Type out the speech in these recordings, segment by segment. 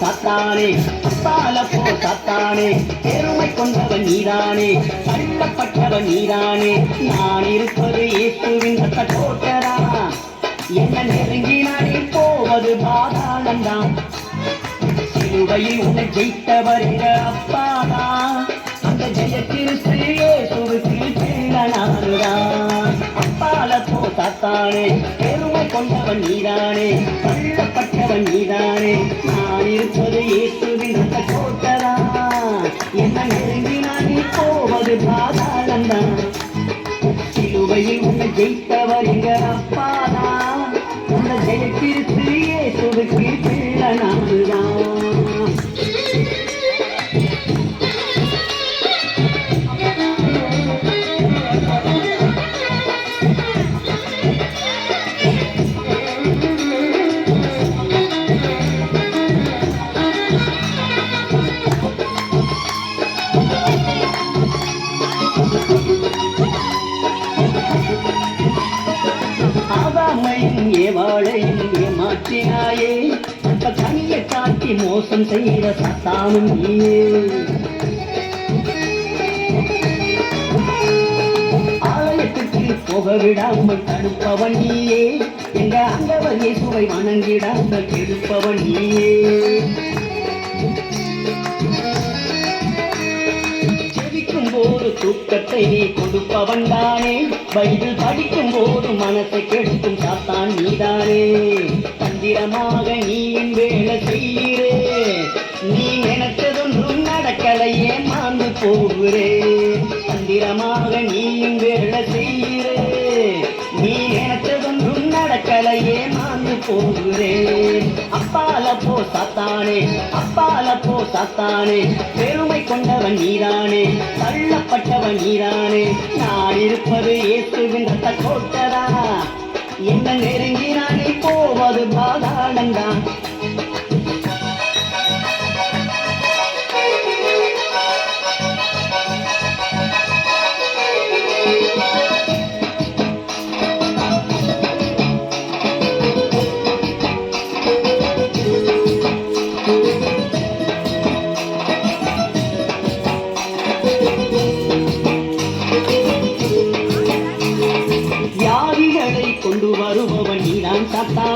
சாத்தானே? அப்பால போ சாத்தானே? பெருமை கொண்டவன் நீதானே? தள்ளப்பட்டவன் நீதானே? நான் இருப்பது இயேசுவின் ரத்த கோட்டரா? என்ன நெருங்கினாலே போவது பாதாளந்தான் சிலுவையில் உன்னை ஜெயித்தவர் எங்க அப்பாதா அந்த ஜெயத்திற்கு இயேசுவுக்கு பிள்ளனாருதான் அப்பால போ சாத்தானே? பெருமை கொண்டவன் நீதானே? ஏமாற்றினாயே அந்த கனியை காட்டி மோசம் செய்கிற சத்தானும் நீயே. ஆலயத்துக்கு போக விடாமல் தடுப்பவன் நீயே. எங்க அங்கவர் இயேசுவை வணங்கிடாமல் கெடுப்பவன் நீயே. ஜெபிக்கும் போது தூக்கத்தை நீ கொடுப்பவன் தானே. பைபிள் படிக்கும் போது மனசை கெடுக்கும் சாத்தான் நீதானே. தந்திரமாக நீ என் வேலை செய்கிறே. நீ நினைத்ததொன்றும் நடக்கலையே மாந்து போகிறே. தந்திரமாக நீ என் வேலை செய்கிறே. நீ நினைத்ததொன்றும் நடக்கலையே மாந்து போகிறே. அப்பால போ சாத்தானே. அப்பால போ சாத்தானே. பெருமை கொண்டவன் நீதானே. தள்ளப்பட்டவன் நீதானே. நான் இருப்பது இயேசுவின் ரத்த கோட்டரா. என்ன நெருங்கினானே. போது பாதாளந்தான்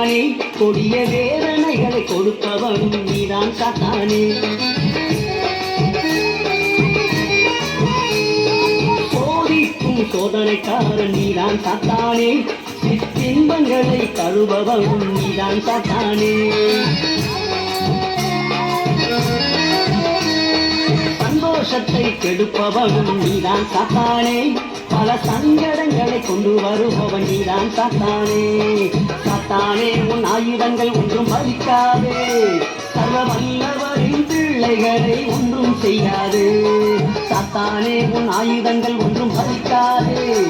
சாத்தானே கொடிய வேதனைகளை கொடுப்பவன் நீதான் சாத்தானே. சோதிக்கும் சோதனைக்காரன் நீதான் சாத்தானே. சிற்றின்பங்களை தழுபவன் நீதான் சாத்தானே. சந்தோஷத்தை கெடுப்பவன் நீதான் சாத்தானே. பல சங்கடங்களை கொண்டு வருபவன் நீதான் சாத்தானே. தானே உன் ஆயுதங்கள் ஒன்றும் மதிக்காதே. சர்வமல்லவரின் பிள்ளைகளை ஒன்றும் செய்யாது. சாத்தானே உன் ஆயுதங்கள் ஒன்றும் மதிக்காதே.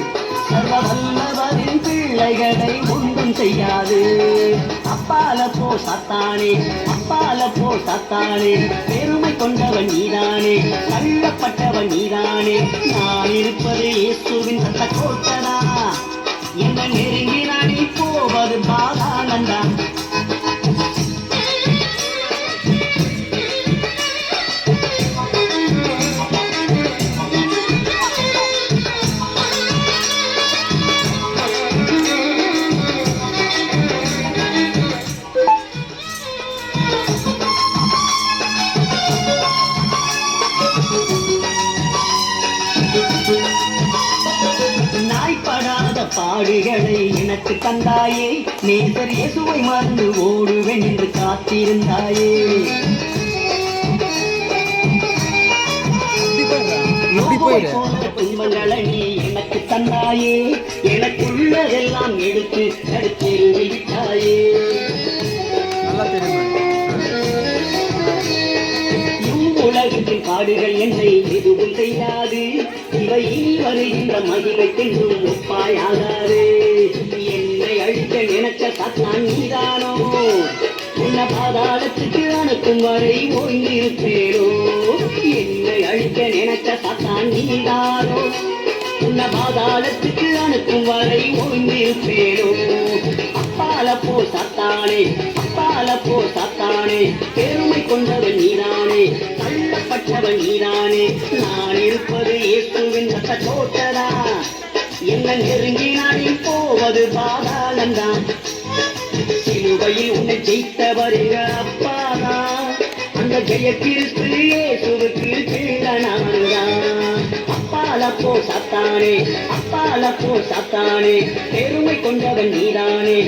சர்வமல்லவரின் பிள்ளைகளை ஒன்றும் செய்யாது. அப்பால போ சாத்தானே. அப்பால போ சாத்தானே. பெருமை கொண்டவன் நீதானே. தள்ளப்பட்டவன் நீதானே. நான் இருப்பது இயேசுவின் சத்த பாடுகளை எனக்கு தந்தாயே. நேசர் இயேசுவை மறந்து ஓடுவேன் என்று காத்திருந்தாயே. எனக்கு தந்தாயே. எனக்குள்ளதெல்லாம் எடுத்து தடுத்தில் விட்டாயே. பாடுகள் என்னை எதுவும் செய்யாது. இவை இனி வருகின்ற மகிமைக்கென்றும் ஒப்பாயாகாது. என்னை அழிக்க நினைச்ச சத்தான் நீதானோ? உன்னை பாதாளத்துக்கு அனுப்பும் வரை ஓய்ந்திருப்பேனோ? என்னை அழிக்க நினைச்ச சத்தான் நீதானோ? உன்ன பாதாளத்துக்கு அனுப்பும் வரை ஓய்ந்திருப்பேனோ? அப்பால போ சத்தானே அப்பால போ சத்தானே. பெருமை கொண்டவன் நீதானே. தள்ளப்பட்டவன் நீதானே நான் இருப்பது இயேசுவின் ரத்த தோட்டதா என்ன நெருங்கி நான் போவது பாதாளந்தான் சிலுவையில் உன்னை ஜெயித்தவர் எங்க அப்பாதான் அந்த ஜெய கிறிஸ்து இயேசுவுக்கு கீழனானதான் அப்பால போ சாத்தானே அப்பால போ சாத்தானே பெருமை கொண்டவன் நீதானே.